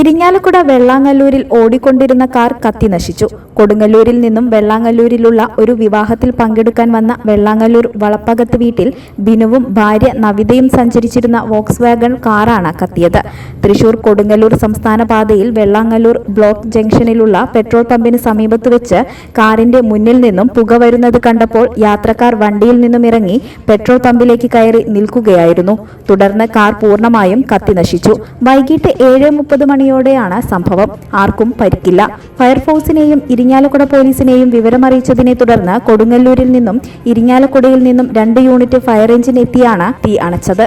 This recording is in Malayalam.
ഇരിങ്ങാലക്കുട വെള്ളാങ്ങല്ലൂരിൽ ഓടിക്കൊണ്ടിരുന്ന കാർ കത്തി നശിച്ചു. കൊടുങ്ങല്ലൂരിൽ നിന്നും വെള്ളാങ്ങല്ലൂരിലുള്ള ഒരു വിവാഹത്തിൽ പങ്കെടുക്കാൻ വന്ന വെള്ളാങ്ങല്ലൂർ വളപ്പകത്ത് വീട്ടിൽ ബിനുവും ഭാര്യ നവിതയും സഞ്ചരിച്ചിരുന്ന വോക്സ് വാഗൺ കാറാണ് കത്തിയത്. തൃശൂർ കൊടുങ്ങല്ലൂർ സംസ്ഥാന പാതയിൽ വെള്ളാങ്ങല്ലൂർ ബ്ലോക്ക് ജംഗ്ഷനിലുള്ള പെട്രോൾ പമ്പിന് സമീപത്ത് വെച്ച് കാറിന്റെ മുന്നിൽ നിന്നും പുക വരുന്നത് കണ്ടപ്പോൾ യാത്രക്കാർ വണ്ടിയിൽ നിന്നും ഇറങ്ങി പെട്രോൾ പമ്പിലേക്ക് കയറി നിൽക്കുകയായിരുന്നു. തുടർന്ന് കാർ പൂർണമായും കത്തി നശിച്ചു. വൈകിട്ട് ഏഴ് മുപ്പത് മണിയോടെയാണ് സംഭവം. ആർക്കും പരിക്കില്ല. ഫയർഫോഴ്സിനെയും ഇരിങ്ങാലക്കുട പോലീസിനെയും വിവരമറിയിച്ചതിനെ തുടർന്ന് കൊടുങ്ങല്ലൂരിൽ നിന്നും ഇരിങ്ങാലക്കുടയിൽ നിന്നും രണ്ട് യൂണിറ്റ് ഫയർ എഞ്ചിൻ എത്തിയാണ് തീ അണച്ചത്.